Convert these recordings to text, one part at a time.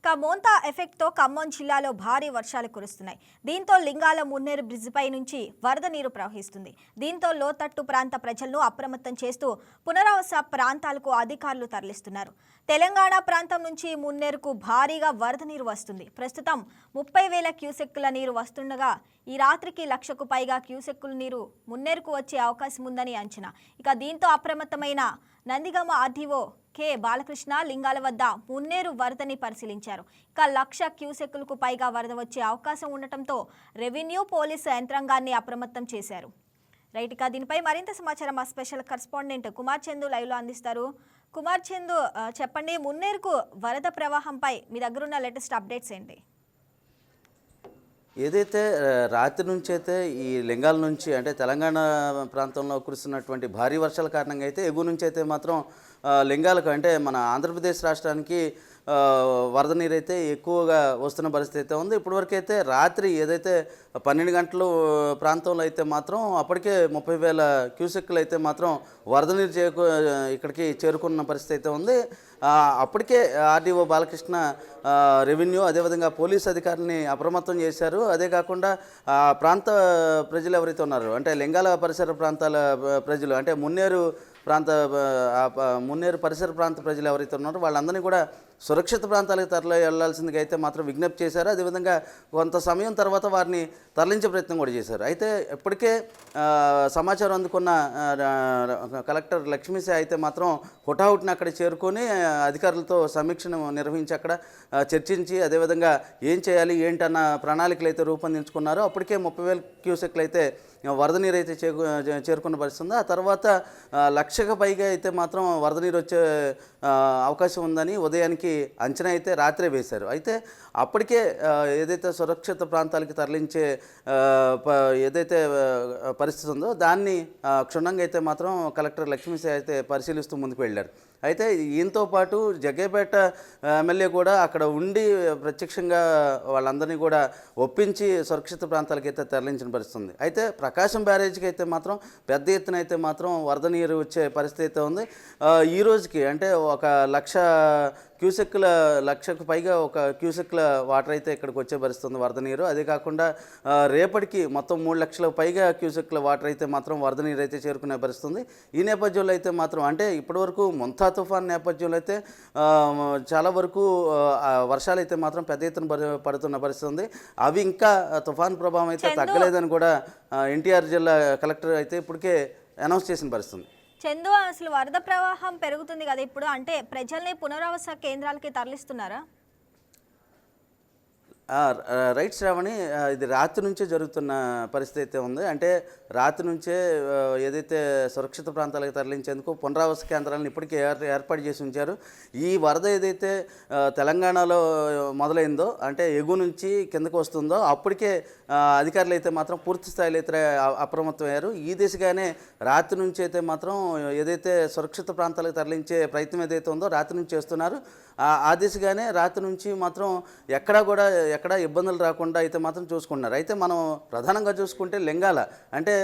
ఇక మోంతా ఎఫెక్ట్తో ఖమ్మం జిల్లాలో భారీ వర్షాలు కురుస్తున్నాయి. దీంతో లింగాల మున్నేరు బ్రిడ్జిపై నుంచి వరద నీరు ప్రవహిస్తుంది. దీంతో లోతట్టు ప్రాంత ప్రజలను అప్రమత్తం చేస్తూ పునరావాస ప్రాంతాలకు అధికారులు తరలిస్తున్నారు. తెలంగాణ ప్రాంతం నుంచి మున్నేరుకు భారీగా వరద నీరు వస్తుంది. ప్రస్తుతం ముప్పై వేల క్యూసెక్కుల నీరు వస్తుండగా ఈ రాత్రికి లక్షకు పైగా క్యూసెక్కుల నీరు మున్నేరుకు వచ్చే అవకాశం ఉందని అంచనా. ఇక దీంతో అప్రమత్తమైన నందిగమ్మ ఆర్డీఓ కె బాలకృష్ణ లింగాల వద్ద మున్నేరు వరదని పరిశీలించారు. ఇక లక్ష క్యూసెక్కులకు పైగా వరద వచ్చే అవకాశం ఉండటంతో రెవెన్యూ పోలీసు యంత్రాంగాన్ని అప్రమత్తం చేశారు. రైట్ ఇక దీనిపై మరింత సమాచారం మా స్పెషల్ కరస్పాండెంట్ కుమార్ చందు లైవ్లో అందిస్తారు. కుమార్ చందు చెప్పండి మున్నేరుకు వరద ప్రవాహంపై మీ దగ్గరున్న లేటెస్ట్ అప్డేట్స్ ఏంటి? ఏదైతే రాత్రి నుంచి అయితే ఈ లింగాల నుంచి అంటే తెలంగాణ ప్రాంతంలో కురుస్తున్నటువంటి భారీ వర్షాల కారణంగా అయితే ఎగువ నుంచి అయితే మాత్రం లింగాలకు అంటే మన ఆంధ్రప్రదేశ్ రాష్ట్రానికి వరద నీరు అయితే ఎక్కువగా వస్తున్న పరిస్థితి అయితే ఉంది. ఇప్పటివరకు అయితే రాత్రి ఏదైతే పన్నెండు గంటలు ప్రాంతంలో అయితే మాత్రం అప్పటికే ముప్పై వేల క్యూసెక్లు అయితే మాత్రం వరద నీరు చేకు ఇక్కడికి చేరుకున్న పరిస్థితి అయితే ఉంది. అప్పటికే ఆర్డీఓ బాలకృష్ణ రెవెన్యూ అదేవిధంగా పోలీస్ అధికారులని అప్రమత్తం చేశారు. అదే కాకుండా ప్రాంత ప్రజలు ఎవరైతే ఉన్నారో అంటే లింగాల పరిసర ప్రాంతాల ప్రజలు అంటే మున్నేరు ప్రాంత మున్నేరు పరిసర ప్రాంత ప్రజలు ఎవరైతే ఉన్నారో వాళ్ళందరినీ కూడా సురక్షిత ప్రాంతాలకు తరలి వెళ్ళాల్సిందిగా అయితే మాత్రం విజ్ఞప్తి చేశారు. అదేవిధంగా కొంత సమయం తర్వాత వారిని తరలించే ప్రయత్నం కూడా చేశారు. అయితే ఇప్పటికే సమాచారం అందుకున్న కలెక్టర్ లక్ష్మీసే అయితే మాత్రం హుటాహుటిని అక్కడ చేరుకొని అధికారులతో సమీక్షను నిర్వహించి అక్కడ చర్చించి అదేవిధంగా ఏం చేయాలి ఏంటన్న ప్రణాళికలు అయితే రూపొందించుకున్నారో అప్పటికే ముప్పై వేల క్యూసెక్లు అయితే వరద నీరు అయితే చేకు చేరుకున్న పరిస్థితి ఉంది. ఆ తర్వాత లక్షకు పైగా అయితే మాత్రం వరద నీరు వచ్చే అవకాశం ఉందని ఉదయానికి అంచనా అయితే రాత్రే వేశారు. అయితే అప్పటికే ఏదైతే సురక్షిత ప్రాంతాలకి తరలించే ఏదైతే పరిస్థితి ఉందో దాన్ని క్షుణ్ణంగా అయితే మాత్రం కలెక్టర్ లక్ష్మీశా అయితే పరిశీలిస్తూ ముందుకు వెళ్ళారు. అయితే ఈయనతో పాటు జగ్గేపేట ఎమ్మెల్యే కూడా అక్కడ ఉండి ప్రత్యక్షంగా వాళ్ళందరినీ కూడా ఒప్పించి సురక్షిత ప్రాంతాలకి అయితే తరలించిన పరిస్థితి ఉంది. అయితే ప్రకాశం బ్యారేజ్కి అయితే మాత్రం పెద్ద ఎత్తున అయితే మాత్రం వరద నీరు వచ్చే పరిస్థితి అయితే ఉంది. ఈ రోజుకి అంటే ఒక లక్ష క్యూసెక్ల లక్షకు పైగా ఒక క్యూసెక్ల వాటర్ అయితే ఇక్కడికి వచ్చే పరిస్థితి ఉంది వరద నీరు. అదే కాకుండా రేపటికి మొత్తం మూడు లక్షల పైగా క్యూసెక్ల వాటర్ అయితే మాత్రం వరద నీరు అయితే చేరుకునే పరిస్థితి ఉంది ఈ నేపథ్యంలో అయితే మాత్రం అంటే ఇప్పటివరకు మొంతా తుఫాన్ నేపథ్యంలో అయితే చాలా వరకు వర్షాలు అయితే మాత్రం పెద్ద ఎత్తున పడు- పడుతున్న పరిస్థితి ఉంది అవి ఇంకా తుఫాన్ ప్రభావం అయితే తగ్గలేదని కూడా ఎన్టీఆర్ జిల్లా కలెక్టర్ అయితే ఇప్పటికే అనౌన్స్ చేసిన పరిస్థితి ఉంది చందు అసలు వరద ప్రవాహం పెరుగుతుంది కదా ఇప్పుడు? అంటే ప్రజల్ని పునరావాస కేంద్రాలకి తరలిస్తున్నారా? రైట్ శ్రావణి ఇది రాత్రి నుంచే జరుగుతున్న పరిస్థితి అయితే ఉంది. అంటే రాత్రి నుంచే ఏదైతే సురక్షిత ప్రాంతాలకు తరలించేందుకు పునరావాస కేంద్రాలను ఇప్పటికే ఏర్పాటు చేసి ఉంచారు. ఈ వరద ఏదైతే తెలంగాణలో మొదలైందో అంటే ఎగువ నుంచి కిందకు వస్తుందో అప్పటికే అధికారులు అయితే మాత్రం పూర్తి స్థాయిలో అయితే అప్రమత్తమయ్యారు. ఈ దిశగానే రాత్రి నుంచి అయితే మాత్రం ఏదైతే సురక్షిత ప్రాంతాలకు తరలించే ప్రయత్నం ఏదైతే ఉందో రాత్రి నుంచి చేస్తున్నారు. ఆ- దిశగానే రాత్రి నుంచి మాత్రం ఎక్కడా కూడా ఎక్కడా ఇబ్బందులు రాకుండా అయితే మాత్రం చూసుకుంటున్నారు. అయితే మనం ప్రధానంగా చూసుకుంటే లింగాల అంటే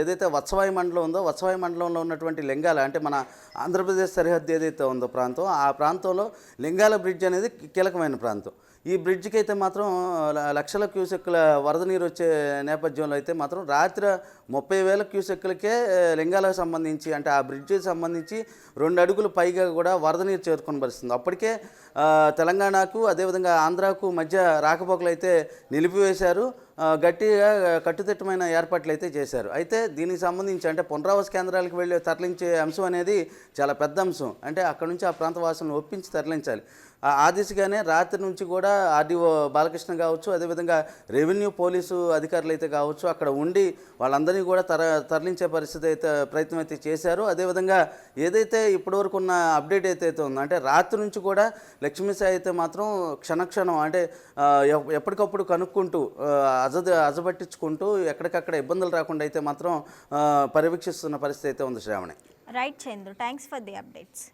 ఏదైతే వత్సవాయి మండలం ఉందో వత్సవాయి మండలంలో ఉన్నటువంటి లింగాల అంటే మన ఆంధ్రప్రదేశ్ సరిహద్దు ఏదైతే ఉందో ప్రాంతం ఆ ప్రాంతంలో లింగాల బ్రిడ్జ్ అనేది కీలకమైన ప్రాంతం. ఈ బ్రిడ్జికి అయితే మాత్రం ల- లక్షల క్యూసెక్కుల వరద నీరు వచ్చే నేపథ్యంలో అయితే మాత్రం రాత్రి ముప్పై వేల క్యూసెక్కులకే లింగాలకు సంబంధించి అంటే ఆ బ్రిడ్జికి సంబంధించి రెండు అడుగులు పైగా కూడా వరద నీరు చేరుకుని పరిస్థితుంది. అప్పటికే తెలంగాణకు అదేవిధంగా ఆంధ్రాకు మధ్య రాకపోకలు అయితే నిలిపివేశారు. గట్టిగా కట్టుదిట్టమైన ఏర్పాట్లు అయితే చేశారు. అయితే దీనికి సంబంధించి అంటే పునరావాస కేంద్రాలకు వెళ్ళి తరలించే అంశం అనేది చాలా పెద్ద అంశం. అంటే అక్కడ నుంచి ఆ ప్రాంత వాసులను ఒప్పించి తరలించాలి. ఆ- ఆ దిశగానే రాత్రి నుంచి కూడా ఆర్డీఓ బాలకృష్ణ కావచ్చు అదేవిధంగా రెవెన్యూ పోలీసు అధికారులు అయితే కావచ్చు అక్కడ ఉండి వాళ్ళందరినీ కూడా తర తరలించే పరిస్థితి అయితే ప్రయత్నం అయితే చేశారు. అదేవిధంగా ఏదైతే ఇప్పటివరకు ఉన్న అప్డేట్ అయితే ఉందో అంటే రాత్రి నుంచి కూడా లక్ష్మీసాయి అయితే మాత్రం క్షణక్షణం అంటే ఎప్పటికప్పుడు కనుక్కుంటూ అజ అజబట్టించుకుంటూ ఎక్కడికక్కడ ఇబ్బందులు రాకుండా అయితే మాత్రం పర్యవేక్షిస్తున్న పరిస్థితి అయితే ఉంది Sravani. Right Chandru thanks for the updates